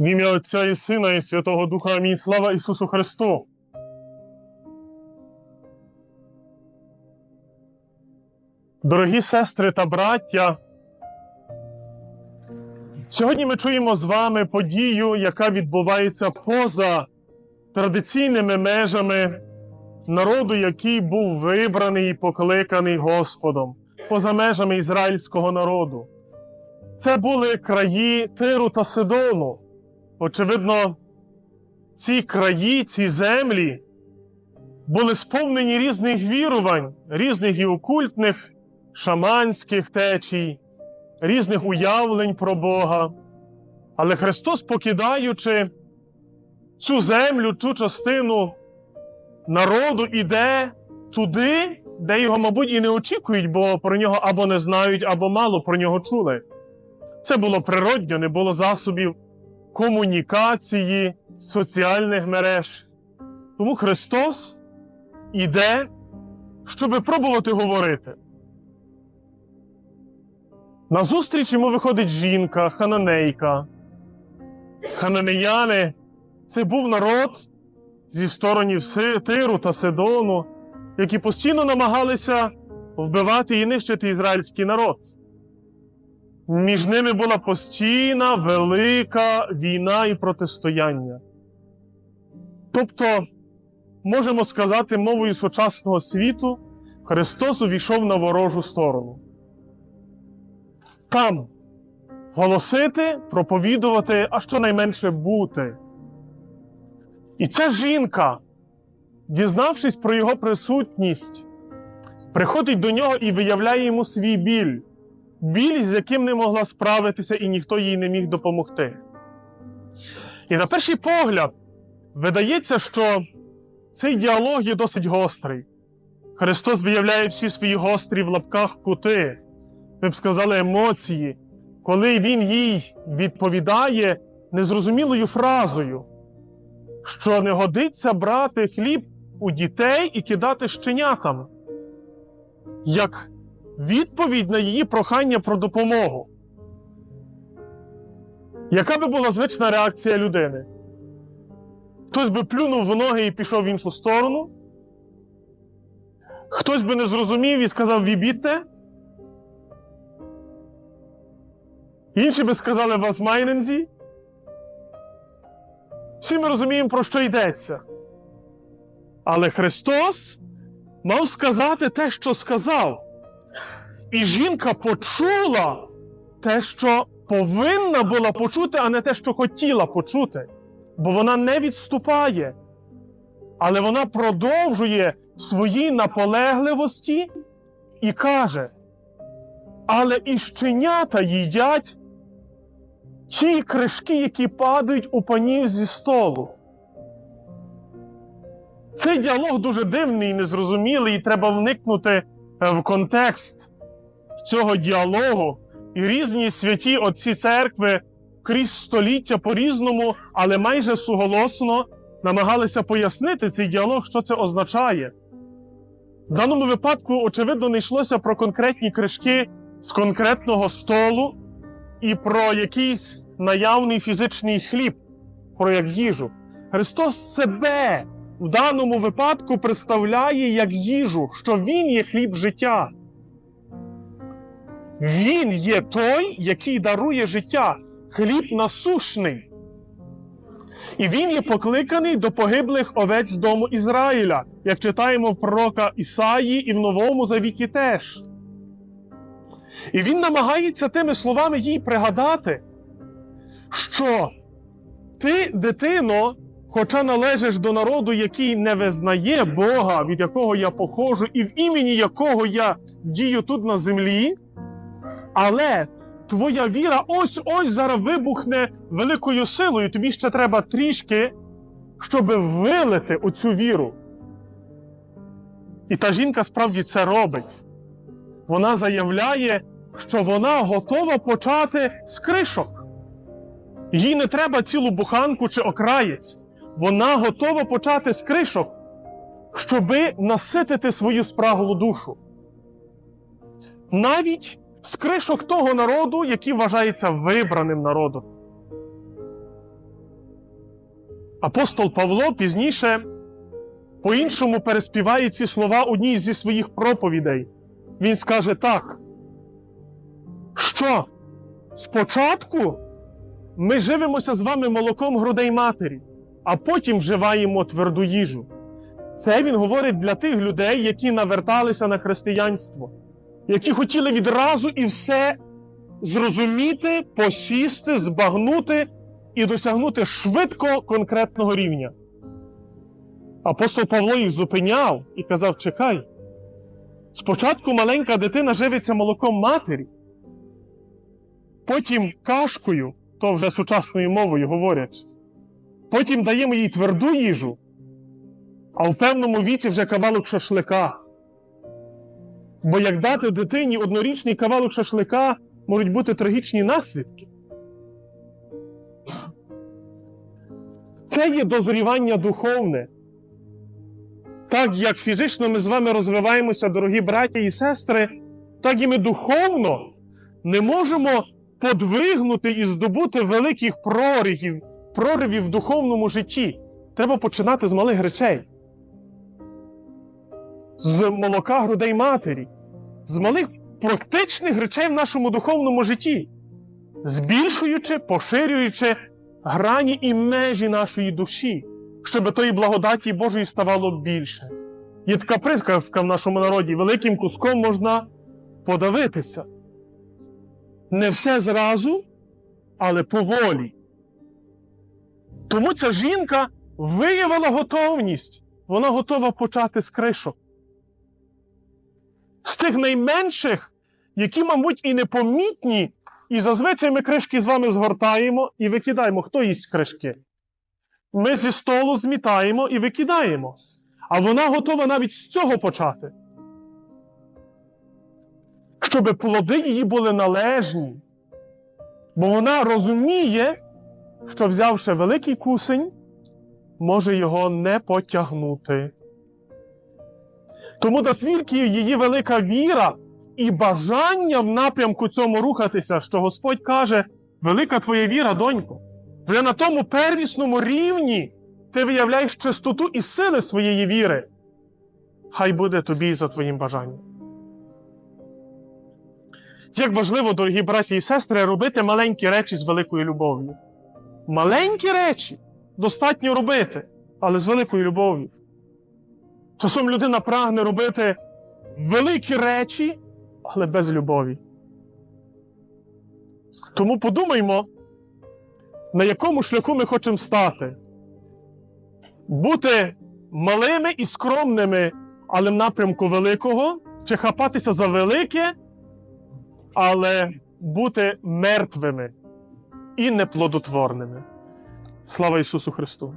В ім'я Отця і Сина, і Святого Духа Амінь. Слава Ісусу Христу! Дорогі сестри та браття, сьогодні ми чуємо з вами подію, яка відбувається поза традиційними межами народу, який був вибраний і покликаний Господом, поза межами ізраїльського народу. Це були краї Тиру та Сидону. Очевидно, ці краї, ці землі були сповнені різних вірувань, різних і окультних, шаманських течій, різних уявлень про Бога. Але Христос, покидаючи цю землю, ту частину народу, іде туди, де його, мабуть, і не очікують, бо про нього або не знають, або мало про нього чули. Це було природньо, не було засобів комунікації, соціальних мереж. Тому Христос іде, щоб пробувати говорити. На зустріч йому виходить жінка, хананейка. Хананеяни це був народ зі сторонів Тиру та Сидону, які постійно намагалися вбивати і нищити ізраїльський народ. Між ними була постійна велика війна і протистояння. Тобто, можемо сказати, мовою сучасного світу, Христос увійшов на ворожу сторону. Там голосити, проповідувати, а щонайменше бути. І ця жінка, дізнавшись про його присутність, приходить до нього і виявляє йому свій біль біль, з яким не могла справитися, і ніхто їй не міг допомогти. І на перший погляд, видається, що цей діалог є досить гострий. Христос виявляє всі свої гострі в лапках кути, ми б сказали, емоції, коли Він їй відповідає незрозумілою фразою, що не годиться брати хліб у дітей і кидати щенятам. Як відповідь на її прохання про допомогу. Яка би була звична реакція людини? Хтось би плюнув в ноги і пішов в іншу сторону. Хтось би не зрозумів і сказав вібітте. Інші би сказали вас майнензі. Всі ми розуміємо, про що йдеться. Але Христос мав сказати те, що сказав. І жінка почула те, що повинна була почути, а не те, що хотіла почути. Бо вона не відступає. Але вона продовжує в своїй наполегливості і каже: Але і щенята їдять ті кришки, які падають у панів зі столу. Цей діалог дуже дивний і незрозумілий, і треба вникнути в контекст цього діалогу, і різні святі отці церкви крізь століття по-різному, але майже суголосно намагалися пояснити цей діалог, що це означає. В даному випадку, очевидно, не йшлося про конкретні кришки з конкретного столу і про якийсь наявний фізичний хліб, про як їжу. Христос себе в даному випадку представляє як їжу, що Він є хліб життя. Він є той, який дарує життя, хліб насушний. І він є покликаний до погиблих овець дому Ізраїля, як читаємо в пророка Ісаї і в Новому Завіті теж. І він намагається тими словами їй пригадати, що ти, дитино, хоча належиш до народу, який не визнає Бога, від якого я походжу, і в імені якого я дію тут на землі. Але твоя віра ось ось зараз вибухне великою силою. Тобі ще треба трішки, щоб вилити оцю віру. І та жінка справді це робить. Вона заявляє, що вона готова почати з кришок. Їй не треба цілу буханку чи окраєць. Вона готова почати з кришок, щоби наситити свою спраглу душу. Навіть з кришок того народу, який вважається вибраним народом. Апостол Павло пізніше по-іншому переспіває ці слова одній зі своїх проповідей. Він скаже так, що спочатку ми живемося з вами молоком грудей матері, а потім вживаємо тверду їжу. Це він говорить для тих людей, які наверталися на християнство, які хотіли відразу і все зрозуміти, посісти, збагнути і досягнути швидко конкретного рівня. Апостол Павло їх зупиняв і казав: чекай. Спочатку маленька дитина живиться молоком матері, потім кашкою, то вже сучасною мовою говорять, потім даємо їй тверду їжу, а в певному віці вже кавалок шашлика. Бо як дати дитині однорічний кавалок шашлика, можуть бути трагічні наслідки. Це є дозрівання духовне. Так як фізично ми з вами розвиваємося, дорогі браття і сестри, так і ми духовно не можемо подвигнути і здобути великих проривів, проривів в духовному житті. Треба починати з малих речей, з молока грудей матері, з малих практичних речей в нашому духовному житті, збільшуючи, поширюючи грані і межі нашої душі, щоб тої благодаті Божої ставало більше. Є така приказка в нашому народі: великим куском можна подавитися. Не все зразу, але поволі. Тому ця жінка виявила готовність. Вона готова почати з кришок. З тих найменших, які, мабуть, і непомітні, і зазвичай ми кришки з вами згортаємо і викидаємо. Хто їсть кришки? Ми зі столу змітаємо і викидаємо. А вона готова навіть з цього почати. Щоб плоди її були належні. Бо вона розуміє, що взявши великий кусень, може його не потягнути. Тому до свідків її велика віра і бажання в напрямку цьому рухатися, що Господь каже: велика твоя віра, донько. Вже на тому первісному рівні ти виявляєш чистоту і сили своєї віри. Хай буде тобі за твоїм бажанням. Як важливо, дорогі браті і сестри, робити маленькі речі з великою любов'ю. Маленькі речі достатньо робити, але з великою любов'ю. Часом людина прагне робити великі речі, але без любові. Тому подумаймо, на якому шляху ми хочемо стати. Бути малими і скромними, але в напрямку великого, чи хапатися за велике, але бути мертвими і неплодотворними. Слава Ісусу Христу!